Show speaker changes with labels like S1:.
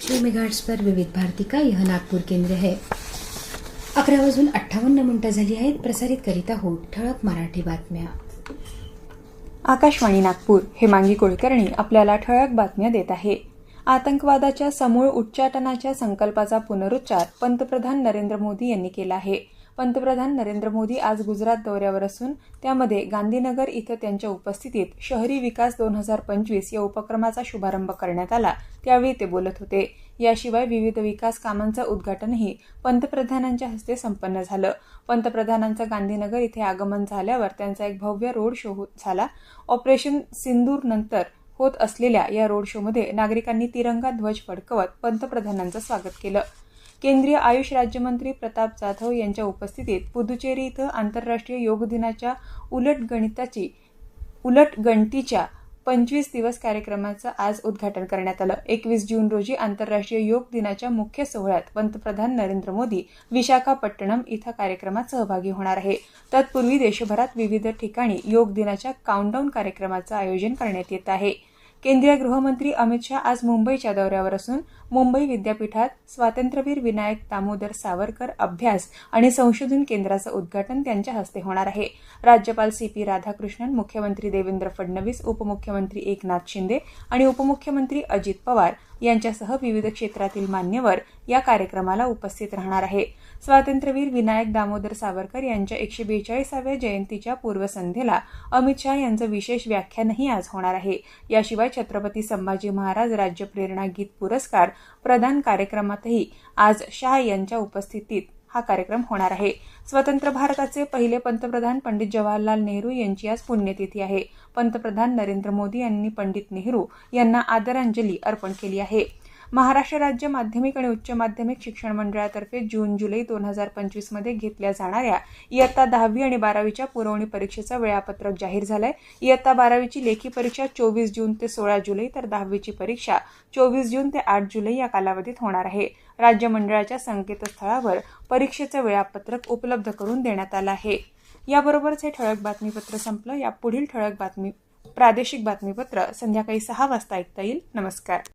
S1: छः मेगाट्स पर विविध भारती का यह नागपूर केंद्र है। अकरा वाजून अठ्ठावन्न मिनिटं झाली आहेत प्रसारित करीत आहोत ठळक मराठी बातम्या.
S2: आकाशवाणी नागपूर हेमांगी कुलकर्णी आपल्याला ठळक बातम्या देत आहे. आतंकवादाच्या समूळ उच्चाटनाच्या संकल्पाचा पुनरुच्चार पंतप्रधान नरेंद्र मोदी यांनी केला आहे. पंतप्रधान नरेंद्र मोदी आज गुजरात दौऱ्यावर असून त्यामध्ये गांधीनगर इथं त्यांच्या उपस्थितीत शहरी विकास दोन हजार पंचवीस या उपक्रमाचा शुभारंभ करण्यात आला. त्यावेळी ते बोलत होते. याशिवाय विविध विकास कामांचं उद्घाटनही पंतप्रधानांच्या हस्ते संपन्न झालं. पंतप्रधानांचं गांधीनगर इथे आगमन झाल्यावर त्यांचा एक भव्य रोड शो झाला. ऑपरेशन सिंदूर नंतर होत असलेल्या या रोड शोमध्ये नागरिकांनी तिरंगा ध्वज फडकवत पंतप्रधानांचं स्वागत केलं. केंद्रीय आयुष राज्यमंत्री प्रताप जाधव यांच्या उपस्थितीत पुदुचेरी इथं आंतरराष्ट्रीय योग दिनाच्या उलट गणिताची उलट गणतीच्या पंचवीस दिवस कार्यक्रमाचं आज उद्घाटन करण्यात आलं. एकवीस जून रोजी आंतरराष्ट्रीय योग दिनाच्या मुख्य सोहळ्यात पंतप्रधान नरेंद्र मोदी विशाखापट्टणम इथं कार्यक्रमात सहभागी होणार आहे. तत्पूर्वी देशभरात विविध ठिकाणी योग दिनाच्या काउंटडाऊन कार्यक्रमाचं आयोजन करण्यात येत आहे. केंद्रीय गृहमंत्री अमित शहा आज मुंबईच्या दौऱ्यावर असून मुंबई विद्यापीठात स्वातंत्र्यवीर विनायक दामोदर सावरकर अभ्यास आणि संशोधन केंद्राचं उद्घाटन त्यांच्या हस्ते होणार आहे. राज्यपाल सी पी राधाकृष्णन मुख्यमंत्री देवेंद्र फडणवीस उपमुख्यमंत्री एकनाथ शिंदे आणि उपमुख्यमंत्री अजित पवार यांच्यासह विविध क्षेत्रातील मान्यवर या कार्यक्रमाला उपस्थित राहणार आहे. स्वातंत्र्यवीर विनायक दामोदर सावरकर यांच्या एकशे बेचाळीसाव्या जयंतीच्या पूर्वसंध्येला अमित शहा यांचं विशेष व्याख्यानही आज होणार आहे. याशिवाय छत्रपती संभाजी महाराज राज्य प्रेरणा गीत पुरस्कार प्रदान कार्यक्रमातही आज शहा यांच्या उपस्थितीत हा कार्यक्रम होणार आहे. स्वतंत्र भारताचे पहिले पंतप्रधान पंडित जवाहरलाल नेहरू यांची आज पुण्यतिथी आहे. पंतप्रधान नरेंद्र मोदी यांनी पंडित नेहरू यांना आदरांजली अर्पण केली आहे. महाराष्ट्र राज्य माध्यमिक आणि उच्च माध्यमिक शिक्षण मंडळातर्फे जून जुलै दोन हजार पंचवीसमध्ये घेतल्या जाणाऱ्या इयत्ता दहावी आणि बारावीच्या पुरवणी परीक्षेचं वेळापत्रक जाहीर झालंय. इयत्ता बारावीची लेखी परीक्षा चोवीस जून ते सोळा जुलै तर दहावीची परीक्षा चोवीस जून ते आठ जुलै या कालावधीत होणार आहे. राज्य मंडळाच्या संकेतस्थळावर परीक्षेचं वेळापत्रक उपलब्ध करून देण्यात आलं आहे. याबरोबरच हे ठळक बातमीपत्र संपलं. या पुढील ठळक बातमी प्रादेशिक बातमीपत्र संध्याकाळी सहा वाजता ऐकता येईल. नमस्कार.